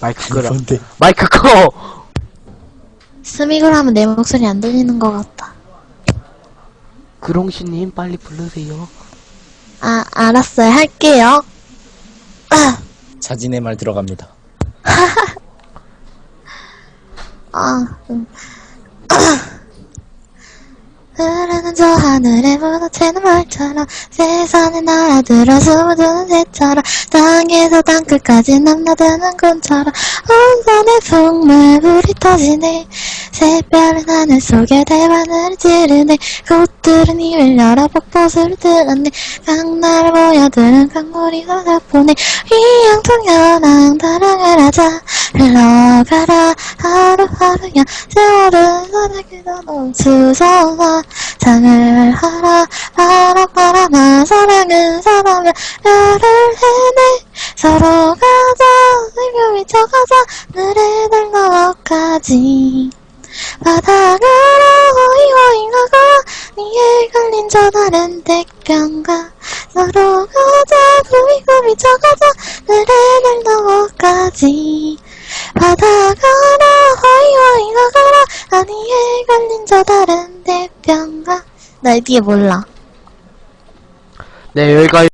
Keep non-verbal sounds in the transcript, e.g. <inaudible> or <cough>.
마이크 끄라. 뭔데? 마이크 꺼! 스미글 하면 내 목소리 안 들리는 것 같다. 그롱씨님, 빨리 부르세요. 아, 알았어요. 할게요. 아, 자진의 말 들어갑니다. <laughs> 아, 음. 저 하늘에 무너지는 말처럼 세상에 날아들어 숨어드는 새처럼 땅에서 땅끝까지 남나드는 꿈처럼 온산의 풍물 불이 터지네. 새별은 하늘 속에 대바늘을 찌르네. 꽃들은 입을 열어 폭포수를 들었네 강나를 모여드는 강물이 가다보네 이 양통연왕 타령을 하자. 흘러가라. 하루하루야. 세월은 사라기도 넘수서 나 장을 하라 바라 바라나 사랑은 사람을 열을 해내. 서로 가자 의묘 미쳐가자. 늘에 날넣어가지. 바다가라 호이호이 가가. 니에 걸린 저 다른 택변가 서로 가자 구이구 미쳐가자. 늘에 날넣어가지. 바다가라 호이호이 가가라. 아니에 걸린 저 다른 대병 가나 뒤에 몰라. 네, 여기가